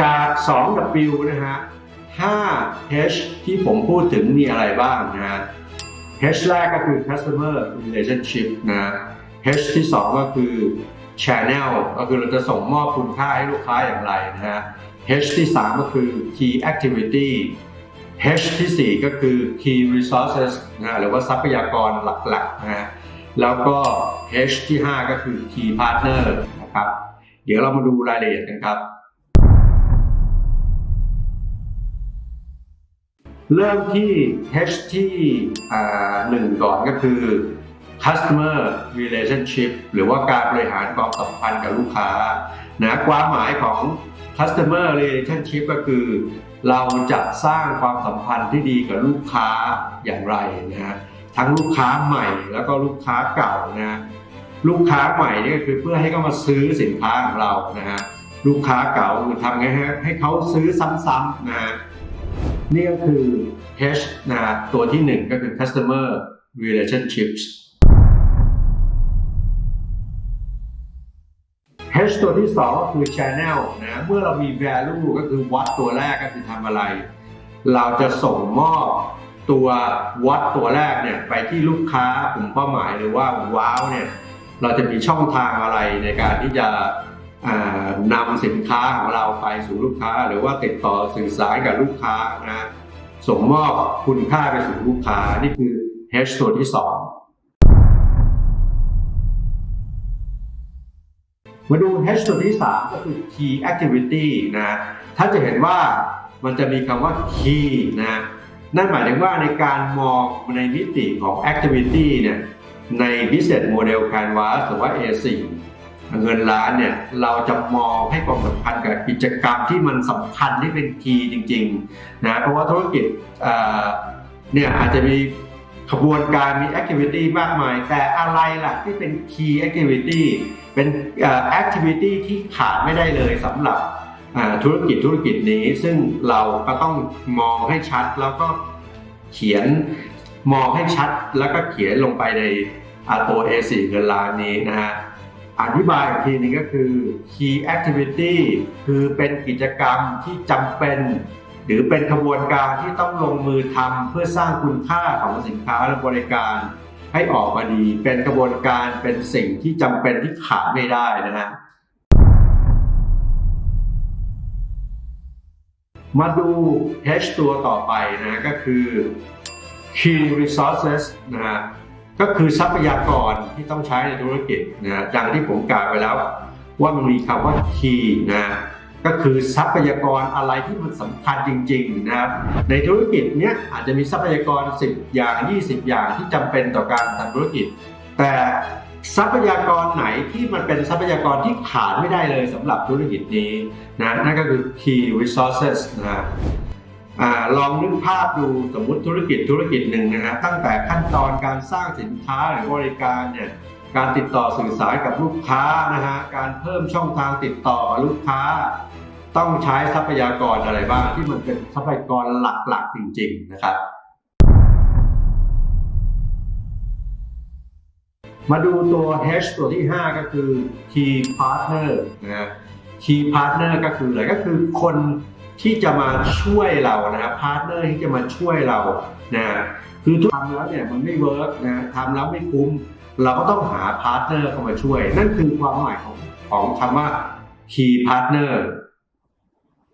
จาก 2W นะฮะ 5H ที่ผมพูดถึงมีอะไรบ้างนะฮะ H แรกก็คือ customer relationship นะ H ที่ 2 ก็คือ channel ก็คือเราจะส่งมอบคุณค่าให้ลูกค้าอย่างไรนะฮะ H ที่ 3 ก็คือ key activity H ที่ 4 ก็คือ key resources นะฮะหรือว่าทรัพยากรหลักๆนะฮะแล้วก็ H ที่ 5 ก็คือ key partner นะครับ เดี๋ยวเรามาดูรายละเอียดกันครับ เริ่มที่ H ที่หนึ่งก่อนก็คือ customer relationship หรือว่าการบริหารความสัมพันธ์กับลูกค้านะความหมายของ customer relationship ก็คือ เราจะสร้างความสัมพันธ์ที่ดีกับลูกค้าอย่างไรนะฮะทั้งลูกค้าใหม่แล้วก็ลูกค้าเก่านะฮะลูกค้าใหม่นี่ก็คือเพื่อให้เขามาซื้อสินค้าของเรานะฮะลูกค้าเก่าคือทำไงให้ให้เขาซื้อซ้ำๆนะฮะ นี่ก็คือ H นะฮะตัวที่หนึ่งก็คือ customer relationships H ตัวที่สองก็คือ channel นะเมื่อเรามี value ก็คือวัดตัวแรกก็คือทำอะไร เราจะส่งมอบตัววัดตัวแรกเนี่ยไปที่ลูกค้ากลุ่มเป้าหมายหรือว่าว้าวเนี่ยเราจะมีช่องทางอะไรในการที่จะ นำสินค้าของเราไปสู่ลูกค้า หรือว่าติดต่อสื่อสารกับลูกค้านะส่งมอบคุณค่าไปสู่ลูกค้า นี่คือ H ตัวที่สองมาดู H ตัวที่ 3 ก็คือ Key Activity นะถ้าจะเห็นว่ามันจะมีคำว่า Key นะนั่นหมายถึงว่าในการมองในมิติของ Activity เนี่ยใน Business Model Canvas หรือว่า A4 เงินล้านเนี่ยเราจะมองให้ความสำคัญกับกิจกรรมที่มันสำคัญที่เป็นคีย์จริงๆนะเพราะว่าธุรกิจเนี่ยอาจจะมีขบวนการมี Activity มากมาย แต่อะไรล่ะที่เป็น Key Activity เป็นเอ่อ Activity ที่ขาดไม่ได้เลยสำหรับธุรกิจธุรกิจนี้ซึ่งเราก็ต้องมองให้ชัดแล้วก็เขียนมองให้ชัดแล้วก็เขียนลงไปในตัว A4 เงินล้านนี้นะฮะ อธิบายอีกทีนึงก็คือ key activity คือเป็นกิจกรรมที่จำเป็น หรือเป็นขบวนการที่ต้องลงมือทำเพื่อสร้างคุณค่าของสินค้าและบริการ ให้ออกมาดี เป็นกระบวนการเป็นสิ่งที่จำเป็นที่ขาดไม่ได้นะฮะมาดู H ตัวต่อไปนะก็คือ key resources นะฮะ ก็คือทรัพยากรที่ต้องใช้ในธุรกิจนะดังที่ผมกล่าวไปแล้ว ว่ามันมีคำว่า key นะก็คือทรัพยากรอะไรที่มันสำคัญจริงๆนะครับในธุรกิจเนี้ยอาจจะมีทรัพยากร 10 อย่าง 20 อย่างที่จำเป็นต่อการทำธุรกิจ แต่ทรัพยากรไหนที่มันเป็นทรัพยากรที่ขาดไม่ได้เลยสำหรับธุรกิจนี้นะนั่นก็คือ key resources นะ อลองนึกภาพดูสมมุติธุรกิจธุรกิจหนึ่งนะฮะตั้งแต่ขั้นตอนการสร้างสินค้าหรือบริการเนี่ยการติดต่อสื่อสารกับลูกค้านะฮะการเพิ่มช่องทางติดต่อลูกค้า ต้องใช้ทรัพยากรอะไรบ้างที่มันเป็นทรัพยากรหลักๆจริง ๆ นะครับ มาดูตัว H ตัวที่ 5 ก็คือ Key Partner นะฮะ Key Partner ก็คืออะไรก็คือคน ที่จะมาช่วยเรานะครับพาร์ทเนอร์ที่จะมาช่วยเรานะคือทำแล้วเนี่ยมันไม่เวิร์กนะทำแล้วไม่คุ้ม เราก็ต้องหาพาร์ทเนอร์เข้ามาช่วย นั่นคือความหมายของของคำว่า key partner